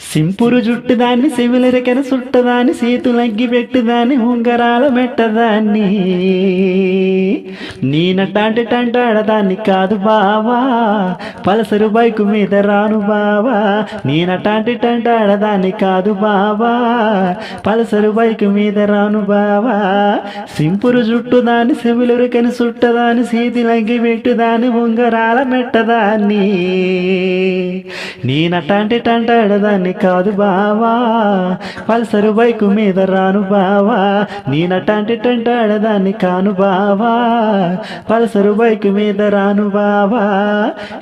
సింపురు జుట్టుదాన్ని సివిలరికన సుట్టదాన్ని సీతులగ్గి పెట్టుదాన్ని ఉంగరాల మెట్టదాన్ని. నేనటాంటి టంటాడదాన్ని కాదు బావా Pulsar bike మీద రాను బావా. నేనటాంటి టంటాడదాన్ని కాదు బావా పలసరు బైకు మీద రాను బావా. సింపురు జుట్టుదాన్ని సివిలరికని సుట్టదాన్ని సీతులగ్గి పెట్టుదాన్ని ఉంగరాల మెట్టదాన్ని. నేనటాంటి టంటాడదాన్ని కాదు బావా. పల్సరు బైకు మీద రాను బావా. నేనటాంటి టంటాడదాన్ని కాను బావా. పల్సరు బైకు మీద రాను బావా.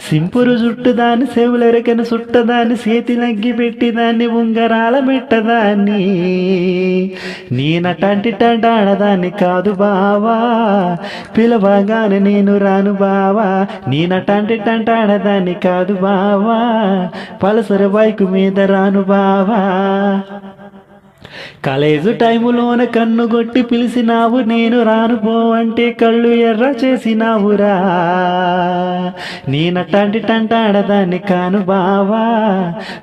సింపురు జుట్టు సెవులెరకను చుట్టదాన్ని సుట్టదాన్ని చేతి నగ్గి పెట్టి దాన్ని ఉంగరాల మెట్టదాన్ని. నేనటాంటి టంటాడదాన్ని కాదు బావా. పిలవగానే నేను రాను బావా. నేనటాంటి టంటాడదాన్ని కాదు బావా. పలసర బైకు మీద రాను బావా కాలేజు టైములోన కన్ను కొట్టి పిలిచినావు నేను రాను పోవంటే కళ్ళు ఎర్ర చేసినావురా. నేనటాంటి టంటాడదాన్ని కాను బావా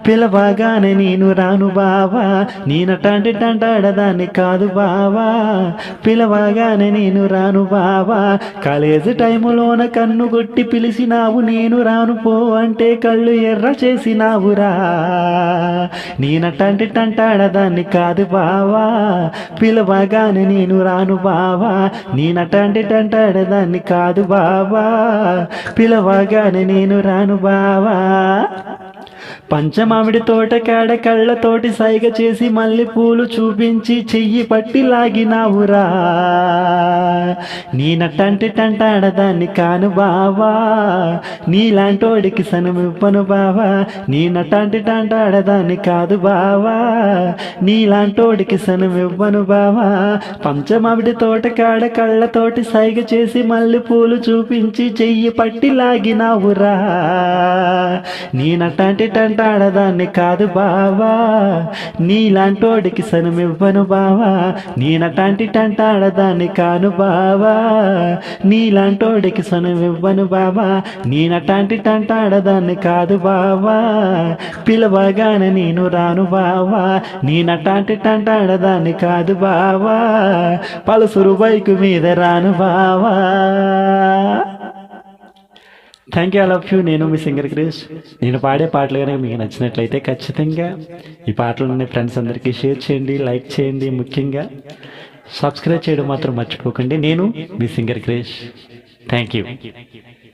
పిలవగానే నేను రాను బావా. నేనట్లాంటి టంటాడదాన్ని కాదు బావా పిలవగానే నేను రాను బావా. కాలేజు టైములోన కన్ను కొట్టి పిలిచినావు నేను రాను పో అంటే కళ్ళు ఎర్ర చేసినావురా. నేనటంటి టంటాడదాన్ని కాదు బావా పిలవగానే నేను రాను బావా. నేనటంటి దాన్ని కాదు బావా. పిలవగానే నేను రాను బావా. పంచమామిడి తోట కాడ కళ్ళతోటి సైగ చేసి మళ్ళీ పూలు చూపించి చెయ్యి పట్టి లాగినావురా. నేనట్టంటి టంటాడదాన్ని కాను బావా. నీలాంటోడికి సనమివ్వను బావా. నేనట్టంటి టంటాడదాన్ని కాదు బావా. నీలాంటోడికి సనమివ్వను బావా. పంచమామిడి తోట కాడ కళ్ళతోటి సైగ చేసి మళ్ళీ పూలు చూపించి చెయ్యి పట్టి లాగినావురా. నేనట్టంటి ఆడదాన్ని కాదు బావా. నీలాంటోడికి సనమివ్వను బావా. నేనటాంటి టంటాడదాన్ని కాను బావా. నీలాంటోడికి సనమివ్వను బావా. నేనటాంటి టంటాడదాన్ని కాదు బావా. పిలవగానే నేను రాను బావా. నేనటాంటి టంటాడదాన్ని కాదు బావా. పలుసురు బైకు మీద రాను బావా. Thank you I love you నేను మీ సింగర్ క్రిష్ నేను పాడే పాటలు కనుక మీకు నచ్చినట్లయితే ఖచ్చితంగా ఈ పాటలు ఫ్రెండ్స్ అందరికీ షేర్ చేయండి లైక్ చేయండి ముఖ్యంగా. సబ్స్క్రైబ్ చేయడం మాత్రం మర్చిపోకండి. నేను మీ సింగర్ క్రిష్ థ్యాంక్ యూ